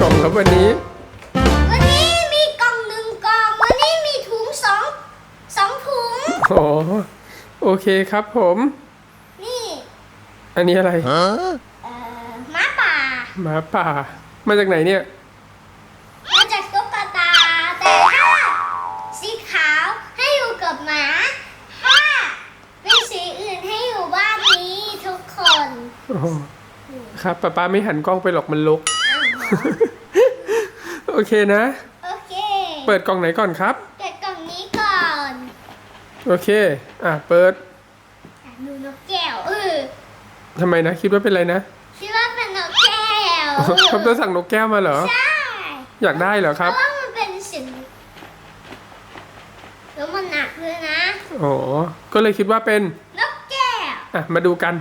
กล่องครับวันนี้วันนี้มีกล่องหนึ่งกล่อง วันนี้มีถุงสองสองถุง อ๋อโอเคครับผม นี่อันนี้อะไรเอ่อหม้าป่า หมาป่า มาจากไหนเนี่ย มาจากตุ๊กตา แต่ถ้าสีขาวให้อยู่กับหมาถ้าเป็นสีอื่นให้อยู่บ้านนี้ทุกคน อ๋อครับป้าป้าไม่หันกล้องไปหรอกมันลกอ้าวเหรอ โอเคนะ โอเค เปิดกล่องไหนก่อนครับ เปิดกล่องนี้ก่อน โอเค อะ เปิดดูนกแก้วเออทำไมนะ คิดว่าเป็นอะไรนะ คิดว่าเป็นนกแก้วคอปเตอร์สั่งนกแก้วมาเหรอ ใช่ อยากได้เหรอคเพรับราะว่ามันเป็นสิ่งแล้วมันหนักด้วยนะ อ๋อ ก็เลยคิดว่าเป็น นกแก้ว อะ มาดูกัน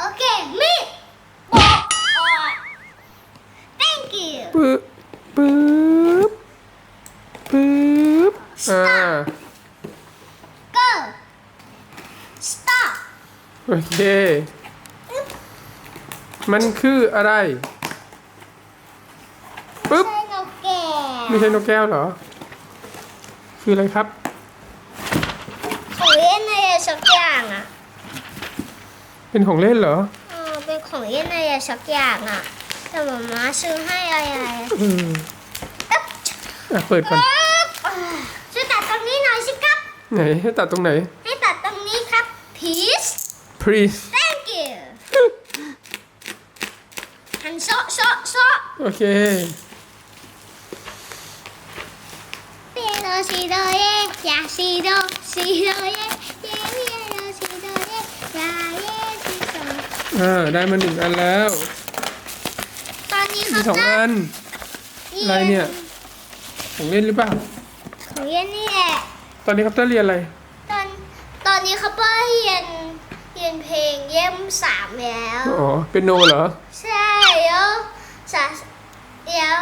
โอเค มีดปอกออด thank you ปึ๊บ ปึ๊บปึ๊บอ่า go stop โอเค มันคืออะไรปึ๊บใช่นกแก้วไม่ใช่นกแก้วเหรอ คืออะไรครับของเล่นอะไรสักอย่างอะ เป็นของเล่นเหรอ เออเป็นของเล่นอะไรสักอย่างอะ แต่หมามาซื้อให้อะไรอะอืมอะเปิดก่อนปึ๊บอ่าช่วยตัดตรงนี้หน่อยสิครับ ไหนให้ตัดตรงไหน ให้ตัดตรงนี้ครับ please please thank you หันโซะโซะโซะโอเค เปียโนซีโดเยยาซีโดซีโดเยเยเปียโนซีโดเยยาเยซีโดอ่าได้มาหนึ่งอันแล้วตอนนี้ มีเขาสองจะอัน อะไรเนี่ยของเล่นหรือเปล่า ของเรียนนี่แหละ ตอนนี้ครับจะเรียนอะไร ตอนตอนนี้เขาเพิ่งเรียนเรียนเพลงเยี่ยมสามแล้ว อ๋อ เป็นโนเหรอ ใช่แล้วสาแล้ว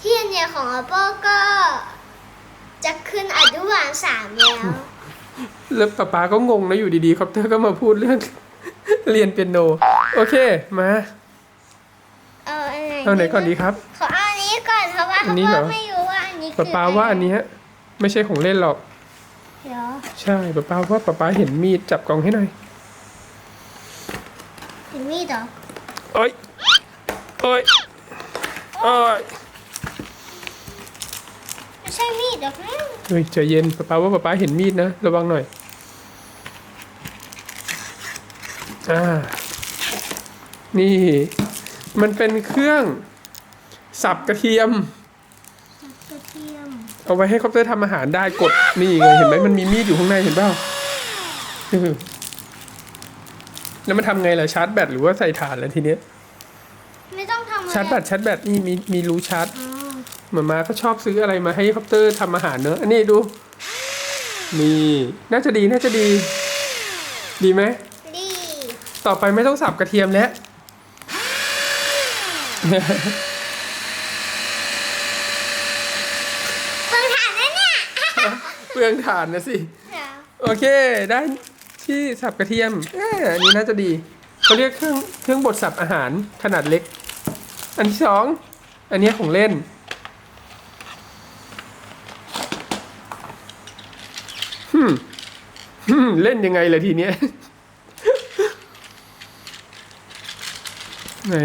ที่เรียนของอาโป้ก็จะขึ้นอนุบาลสามแล้ว แล้วป๊าป๊าก็งงนะอยู่ดีๆคอปเตอร์ก็มาพูดเรื่องเรียนเปียโน โอเค มา เอาอันไหนเอาไหนก่อนดีครับ ขอเอาอันนี้ก่อนเพราะว่าอันนี้เหรอเขาไม่รู้ว่าอันนี้คืป๊าป๊าว่าอันเนี้ยไม่ใช่ของเล่นหรอก เหรอใช่ป๊าป๊าว่าป๊าป๊าเห็นมีดจับกล่องให้หน่อยเห็นมีดเหรอโอ้ยโอ้ยโอ้ยไม่ใช่มีดหรอกนะเฮ้ยใจเย็นป๊าป๊าว่าป๊าป๊าเห็นมีดนะระวังหน่อยอ่านี่ มันเป็นเครื่องสับกระเทียมกระเทียม เอาไว้ให้คอปเตอร์ทำอาหารได้กดนี่ไงเห็นไหมมันมีมีดอยู่ข้างในเห็นเปล่าเออแล้วมันทำไงล่ะชาร์จแบตหรือว่าใส่ถ่านแล้วทีเนี้ยไม่ต้องทำอะไรชาร์จแบตชาร์จแบตนี่มีมีรูชาร์จอ๋อหมามาก็ชอบซื้ออะไรมาให้คอปเตอร์ทำอาหารเนอะอันนี้ดูนี่น่าจะดีน่าจะดี ดีไหมดี ต่อไปไม่ต้องสับกระเทียมแล้ว เพิ่งถ่านนะเนี่ยเปลืองถ่านนะสิ โอเค ได้ที่สับกระเทียมเอ้ยอันนี้น่าจะดีเขาเรียกเครื่องเครื่องบดสับอาหารขนาดเล็ก อันที่สอง อันนี้ของเล่น ฮึมฮึมเล่นยังไงล่ะทีเนี้ย ไหน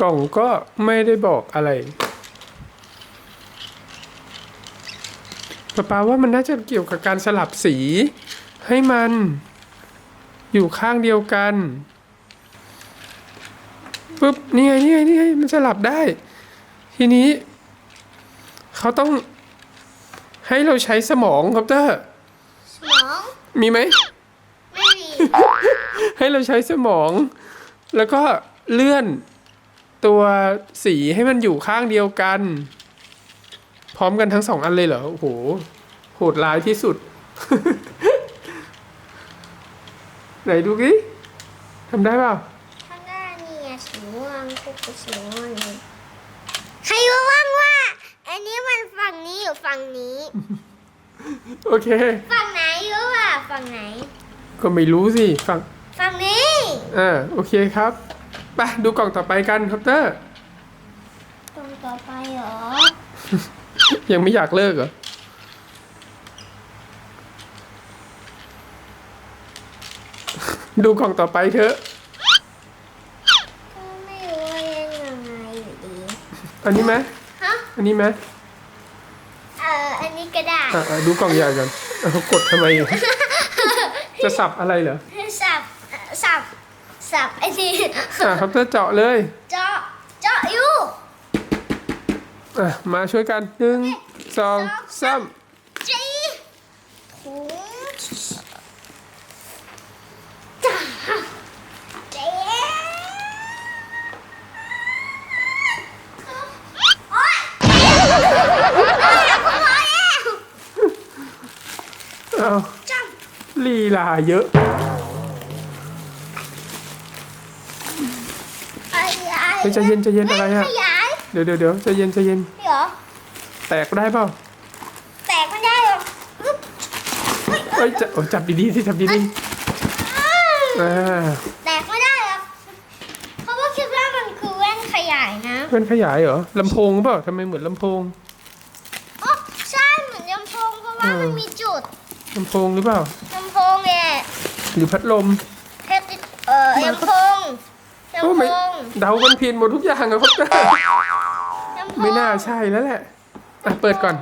กล่องก็ไม่ได้บอกอะไรป้าปาว่ามันน่าจะเกี่ยวกับการสลับสี ให้มันอยู่ข้างเดียวกันปุ๊บนี่ไงนี่ไงนี่ไงมันสลับได้ ทีนี้ เขาต้องให้เราใช้สมองครับเตอร์สมอง มีไหมไม่มี ให้เราใช้สมอง แล้วก็เลื่อน ตัวสีให้มันอยู่ข้างเดียวกัน พร้อมกันทั้งสองอันเลยเหรอ โอ้โห โหดร้ายที่สุด ไหนดูกิทำได้เปล่าข้างหน้านี่ไงสีม่วงคุกกับสีม่วงนี่ใครรู้บ้างว่า อันนี้มันฝั่งนี้อยู่ฝั่งนี้ โอเค ฝั่งไหนรู้ป่ะฝั่งไหน ก็ไม่รู้สิฟังฝั่งนี้ อ่า โอเคครับ ไปดูกล่องต่อไปกันคอปเตอร์ตรงต่อไปเหรอ ยังไม่อยากเลิกเหรอ ดูกล่องต่อไปเถอะ ก็ไม่รู้ว่ายังไงอยู่ดี อันนี้ไหมฮะ อันนี้ไหมเอออันนี้ก็ได้อะอะดูกล่องใหญ่กันเอากดทำไมอะจะสับอะไรเหรอ สับสับ สับไอ้นี่อะคอปเตอร์เจาะเลยเจาะเจาะอยู่อะมาช่วยกันหนึ่งสองสามจีถุงจ้าเจ๊โอ๊ยพอแล้วเอาจังลีลาเยอะไเฮ้ยใจเย็นใจเย็นอะไรอะ ขยายเดี๋ยวเดี๋ยวเดี๋ยวใจเย็นใจเย็นเหรอ แตกได้เปล่าแตกไม่ได้หรอกปึ๊บเฮ้ยเอ้ยจะโอ้จับดีๆที่จับดีๆอ่าแตกไม่ได้หรอกเพราะว่าคิดว่ามันคือแว่นขยายนะเพื่อนขยายเหรอลำโพงเปล่าทำไมเหมือนลำโพง อ๋อใช่เหมือนลำโพงเพราะว่าเออมันมีจุดลำโพงหรือเปล่า ลำโพงแหละหรือพัดลม แค่ติดเออลำโพง โอ้ลำโพไม่งเดากันผิดหมดทุกอย่างอะครับลำโพงไม่น่าใช่แล้วแหละอะเปิดก่อน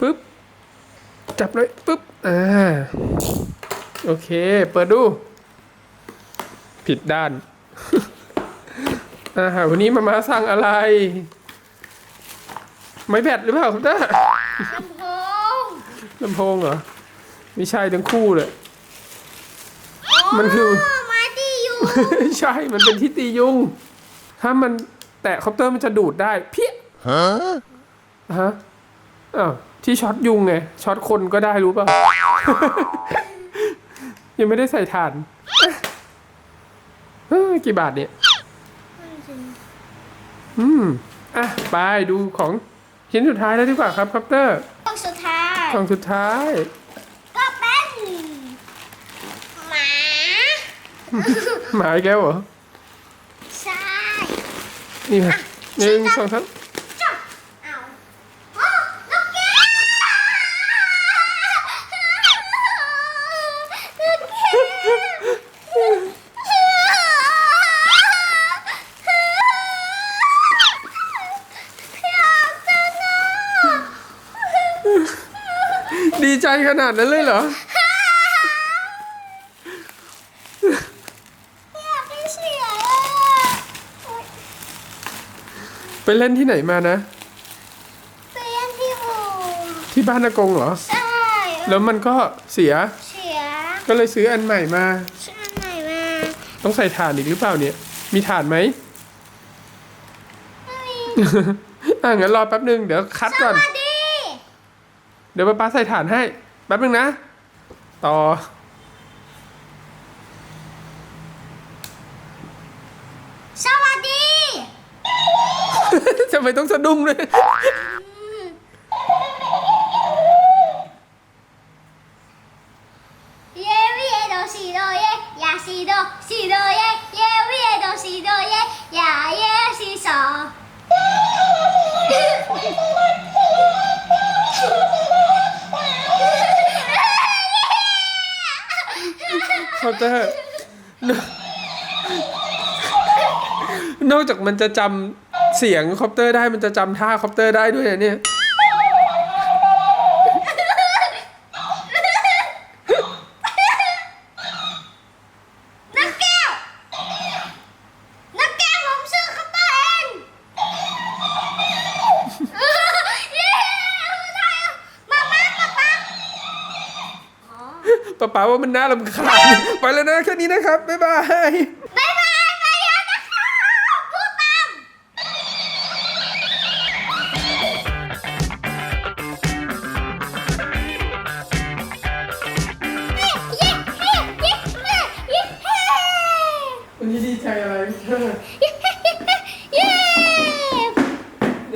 ปึ๊บจับเลยปึ๊บอ่าโอเค เปิดดู ผิดด้านอ่าวันนี้มามาสั่งอะไร ไม่แบตหรือเปล่าครับเต้าลำโพงลำโพงเหรอ ไม่ใช่ทั้งคู่เลย มันคือไม้ตีอยู่ ใช่มันเป็นที่ตียุง ถ้ามันแตะคอปเตอร์มันจะดูดได้ เพี้ยฮะฮะอ้าวที่ช็อตยุงไงช็อตคนก็ได้รู้ป่ะ ยังไม่ได้ใส่ถ่านเอ้ยกี่บาทเนี่ย อืม อะ ไปดูของชิ้นสุดท้ายแล้วดีกว่าครับคอปเตอร์กล่องสุดท้ายกล่องสุดท้าย ก็เป็นหมา หมาอีกแล้วเหรอ ใช่นี่ค่ะหนึ่งสองสามจ้ะเอาโอ้นกแก้วนกแก้วอยากจะนอนดีใจขนาดนั้นเลยเหรอ อยากให้เสียอะ ไปเล่นที่ไหนมานะ ไปเล่นที่อู่ที่บ้านอากงเหรอ ใช่แล้วมันก็เสีย เสียก็เลยซื้ออันใหม่มาชื่อไหนมา ต้องใส่ถ่านอีกหรือเปล่าเนี่ย มีถ่านไหมไม่มีอะงั้นรอแป๊บหนึ่งเดี๋ยวคัดสก่อนวัสดีเดี๋ยวป้าป๊าใส่ถ่านให้ แป๊บหนึ่งนะ ต่อ สวัสดี ทำไมต้องสะดุ้งด้วยเยวิเยโดสีโดเยยาสีโดสีโดเยเยวิเยโดสีโดเยยาเยสีโซคอปเตอร์นนอกจากมันจะจำ เสียงคอปเตอร์ได้มันจะจำท่าคอปเตอร์ได้ด้วยนะเนี่ย นักแก้ว นักแก้วผมซื้อเข้าไปเองเย้ไทยมามามามาอ๋อป้าป๋าว่ามันน่ารำคาญไปแล้วนะแค่นี้นะครับ บ๊ายบายบายบาย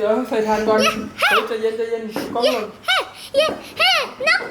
เดี๋ยวใส่ทานก่อนเฮ้ยใจเย็นใจเย็นกล้องหล่น เฮ้ยเฮ้ยน้อง